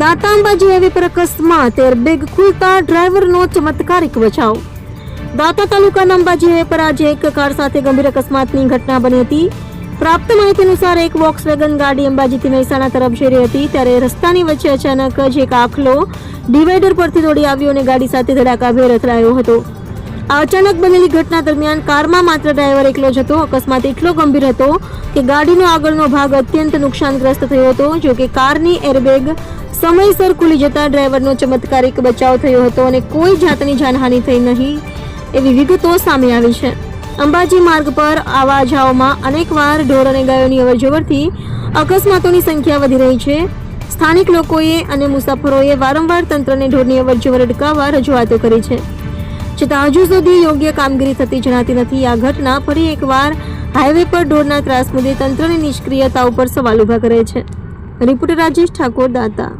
દાતા Ambaji highway પર અકસ્માત, airbag ખુલતા ડ્રાઈવરનો ચમત્કારિક બચાવ. દાતા તાલુકાના અંબાજી હાઈવે પર આજે એક કાર સાથે ગંભીર અકસ્માતની ઘટના બની હતી. પ્રાપ્ત માહિતી અનુસાર એક વોક્સવેગન ગાડી અંબાજીથી મહેસાણા તરફ જઈ રહી હતી. ત્યારે રસ્તાની વચ્ચે અચાનક જ એક આખલો ડિવાઈડર પરથી દોડી આવ્યો અને ગાડી સાથે ધડાકાભેર અથડાયો હતો. આ અચાનક બનેલી ઘટના દરમિયાન કારમાં માત્ર ડ્રાઈવર એકલો જ હતો. અકસ્માત એટલો ગંભીર હતો કે ગાડીનો આગળનો ભાગ અત્યંત નુકસાનગ્રસ્ત થયો હતો જો કે કારની એરબેગ સમયસર ખુલી જતા ડ્રાઈવરનો ચમત્કારિક બચાવ થયો હતો અને કોઈ જાતની જાનહાનિ થઈ નહીં એવી વિગતો સામે આવી છે. અંબાજી માર્ગ પર આવા જાઓમાં અનેકવાર ઢોર અને ગાયોની અવરજવરથી અકસ્માતોની સંખ્યા વધી રહી છે. સ્થાનિક લોકોએ અને મુસાફરોએ વારંવાર તંત્રને ઢોરની અવરજવર અટકાવવા રજૂઆતો કરી છે. છતાં હજુ સુધી યોગ્ય કામગીરી થતી જણાતી નથી. આ ઘટના ફરી એકવાર હાઈવે પર ઢોરના ત્રાસ મુદ્દે તંત્રની નિષ્ક્રિયતા ઉપર સવાલ ઊભા કરે છે. રિપોર્ટર રાજેશ ઠાકોર દાતા